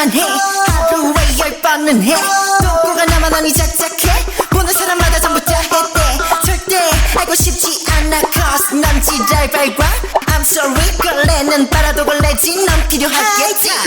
만 해. 하루에 열 번은 해. 똥꼬가 나만 아니 작작해. 보는 사람마다 전부 다 했대. 절대 알고 싶지 않아. Cause 난 지랄 발과 I'm sorry. 걸레는 빨아도 걸레지. 넌 필요하겠지 아,